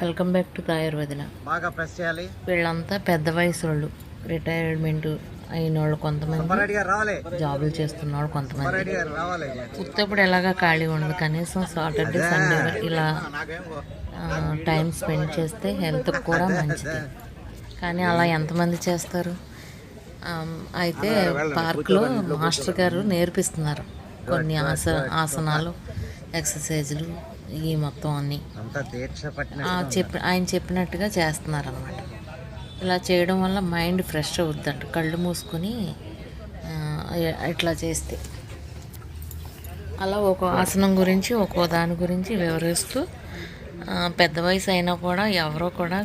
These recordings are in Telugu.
వెల్కమ్ బ్యాక్ టు ఆయుర్వేదన బాగా ప్రెస్ చేయాలి. వీళ్ళంతా పెద్ద వయసు వాళ్ళు రిటైర్మెంట్ అయిన వాళ్ళు కొంతమంది జాబులు చేస్తున్న వాళ్ళు కొంతమంది ఉత్తప్పుడు ఎలాగా ఖాళీ ఉండదు కనీసం సాటర్డే సండే ఇలా టైం స్పెండ్ చేస్తే హెల్త్కి కూడా మంచిది. కానీ అలా ఎంతమంది చేస్తారు? అయితే పార్క్లో మాస్టర్ గారు నేర్పిస్తున్నారు. కొన్ని ఆస ఆసనాలు ఎక్సర్సైజులు. ఈ మొత్తం అన్నీ. చెప్పి ఆయన చెప్పినట్టుగా చేస్తున్నారు అనమాట ఇలా చేయడం వల్ల మైండ్ ఫ్రెష్ అవుద్దంట. కళ్ళు మూసుకొని ఇట్లా చేస్తే. అలా ఒక ఆసనం గురించి ఒక్కో దాని గురించి వివరిస్తూ పెద్ద వయసు అయినా కూడా ఎవరో కూడా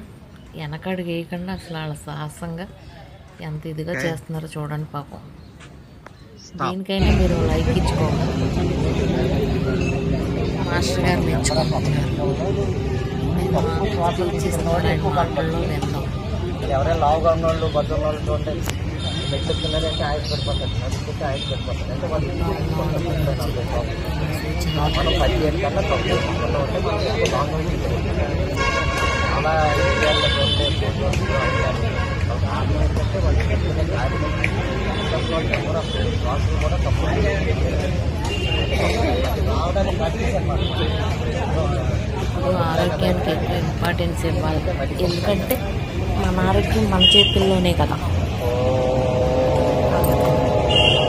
వెనకడుగు వేయకుండా అసలు వాళ్ళ సాహసంగా ఎంత ఇదిగా చేస్తున్నారో చూడండి పాపం. దీనికైనా మీరు లైక్ ఇచ్చుకోవాలి. మాస్టర్ గారు మెచ్చుకుంటున్నారు మేము స్పీచ్ ఇస్తున్నాడు ఆయన మాటల్లో విన్నాం ఎవరైనా లావుగా ఉన్న వాళ్ళు బద్ద ఉన్న వాళ్ళు చూడండి మెచ్చుకున్నారంటే ఆయుష్ పడిపోతుంది నడుచుకుంటే ఆయుష్ పడిపోతుంది అంటే వాళ్ళు మనం పదిహేను కన్నా తొమ్మిది కన్నా ఉంటే మనం ఎక్కువ లాంగ్ ఉంటుంది అలా ఇండియాలో ఉంటే ఏంటంటే వాళ్ళు చెప్తున్న కార్యం తక్కువ కూడా ఆరోగ్యానికి ఎక్కువ ఇంపార్టెన్స్ ఇవ్వాలి. ఎందుకంటే మన ఆరోగ్యం మన చేతుల్లోనే కదా.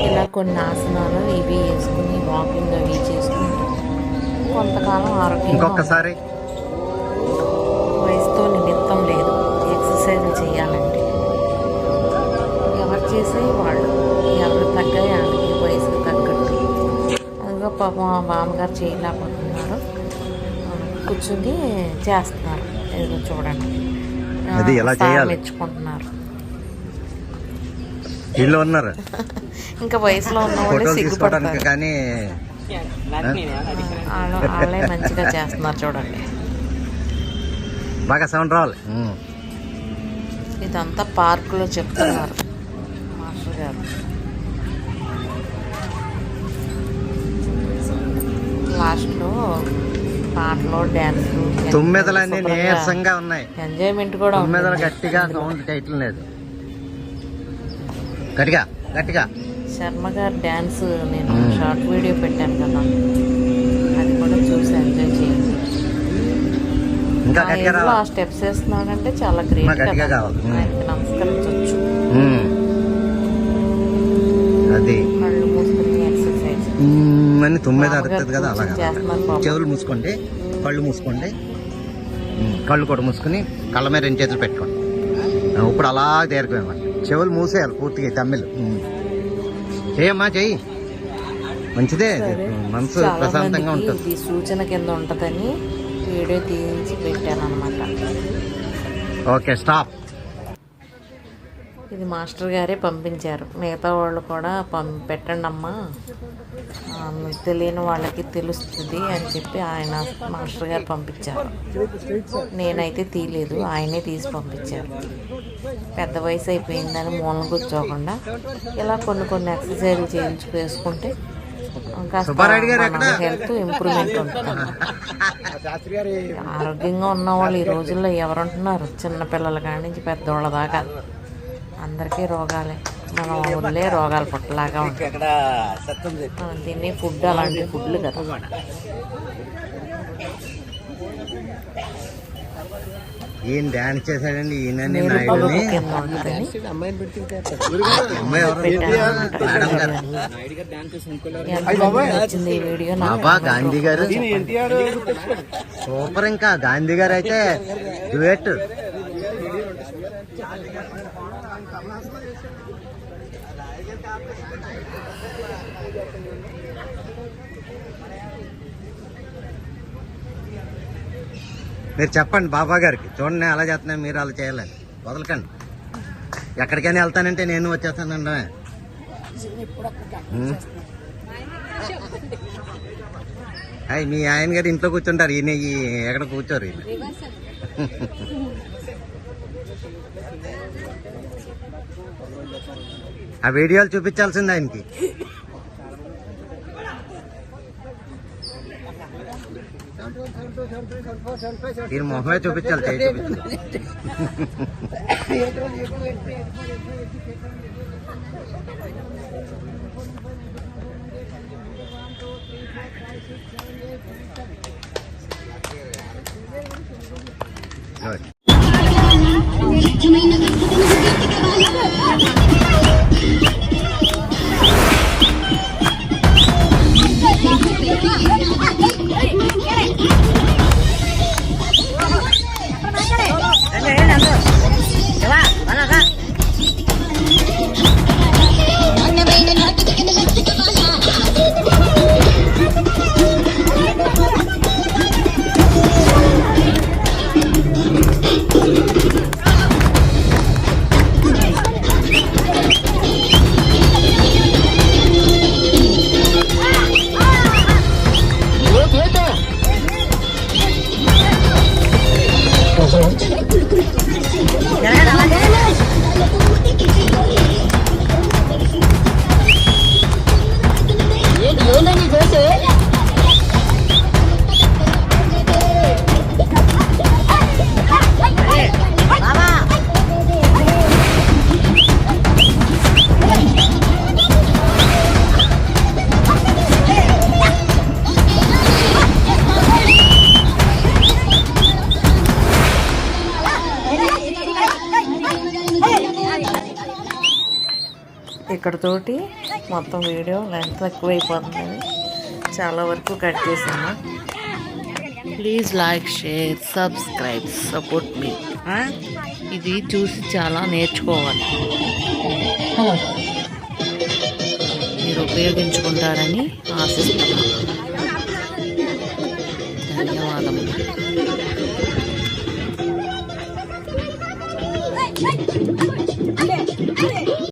ఇలా కొన్ని ఆసనాలు ఇవి వేసుకుని వాకింగ్ అవి చేసుకుంటూ కొంతకాలం ఆరోగ్యంగా ఇంకొకసారి పాపం ఆ బామ్మగారు చేయలేకపోతున్నారు కూర్చుని చేస్తున్నారు. ఏదో చూడండి. అది ఎలా చేయాలి? మెచ్చుకుంటున్నారు. వీళ్ళు ఉన్నారు? ఇంకా వయసులో ఉన్న సిగ్గుపడతారు. కానీ వాళ్ళు వాళ్ళే మంచిగా చేస్తున్నారు చూడండి. బాగా సౌండ్ రావాలి. ఇదంతా పార్కులో చెప్తున్నారు మాస్టర్ గారు. పాటలు డ్యాన్స్లు తొమ్మిదలన్నీ నీరసంగా ఉన్నాయి. ఎంజాయ్మెంట్ కూడా తొమ్మిదలు. గట్టిగా సౌండ్ టైటిల్ లేదు. గట్టిగా గట్టిగా. శర్మ గారు డ్యాన్స్ నేను. షార్ట్ వీడియో పెట్టాను కదా. అది కూడా చూసి ఎంజాయ్ చేయండి. ఇంకా ఆ స్టెప్స్ వేస్తున్నాడంటే చాలా గ్రేట్. ఆయనకి నమస్కరించవచ్చు ఉమ్. అది కళ్ళు మూసుకుని ఎక్సర్సైజ్ అని తొమ్మిది అడుగుతుంది కదా అలాగా. చెవులు మూసుకోండి కళ్ళు మూసుకోండి. కళ్ళు కూడా మూసుకుని కళ్ళ మీద రెండు చేతులు పెట్టుకోండి. ఇప్పుడు అలా తేరుకోమన్నమాట చెవులు మూసేయాలి పూర్తిగా తమ్మిలు ఉమ్. చెయ్యమ్మా చెయ్యి. మంచిదే. మనసు ప్రశాంతంగా ఉంటుంది. సూచన కింద ఉంటుందని వీడియో తీయించి పెట్టాను అనమాట ఓకే స్టాప్. ఇది మాస్టర్ గారే పంపించారు. మిగతా వాళ్ళు కూడా పం పెట్టండి అమ్మా తెలియని వాళ్ళకి తెలుస్తుంది అని చెప్పి ఆయన మాస్టర్ గారు పంపించారు. నేనైతే తీయలేదు ఆయనే తీసి పంపించారు. పెద్ద వయసు అయిపోయిందని మూలం కూర్చోకుండా ఇలా కొన్ని కొన్ని ఎక్సర్సైజ్లు చేయించు వేసుకుంటే? హెల్త్ ఇంప్రూవ్మెంట్ ఉంటుంది. ఆరోగ్యంగా ఉన్న వాళ్ళు ఈ రోజుల్లో ఎవరుంటున్నారు? చిన్నపిల్లల కాడి నుంచి పెద్దోళ్ళ దాకా. అందరికీ రోగాలే. మనం ఊళ్ళే రోగాలు పుట్టలాగా ఉంటాయి మనం తినే ఫుడ్ అలాంటి ఫుడ్లు కదా. ఈయన డాన్స్ చేశాడండి ఈయన బాబా గాంధీ గారు సూపర్ ఇంకా గాంధీ గారు అయితే డ్యూయట్. మీరు చెప్పండి బాబా గారికి. చూడండి అలా చేస్తున్నా మీరు అలా చేయాలని. వదలకండి. ఎక్కడికైనా వెళ్తానంటే నేను వచ్చేస్తానండి. అయ్యి మీ ఆయన గారు ఇంట్లో కూర్చుంటారు. ఈయన ఈ ఎక్కడ కూర్చోరు ఈయన. ఆ వీడియోలు చూపించాల్సింది ఆయనకి. దీని మొహమే చూపించాలి చేయి చూపించాలి. ఇక్కడతోటి మొత్తం వీడియో లెంత్ ఎక్కువైపోతుంది చాలా వరకు కట్ చేసాను please like share subscribe support మీ ఇది చూసి చాలా నేర్చుకోవాలి మీరు ఉపయోగించుకుంటారని ఆశిస్తున్నాను ధన్యవాదములు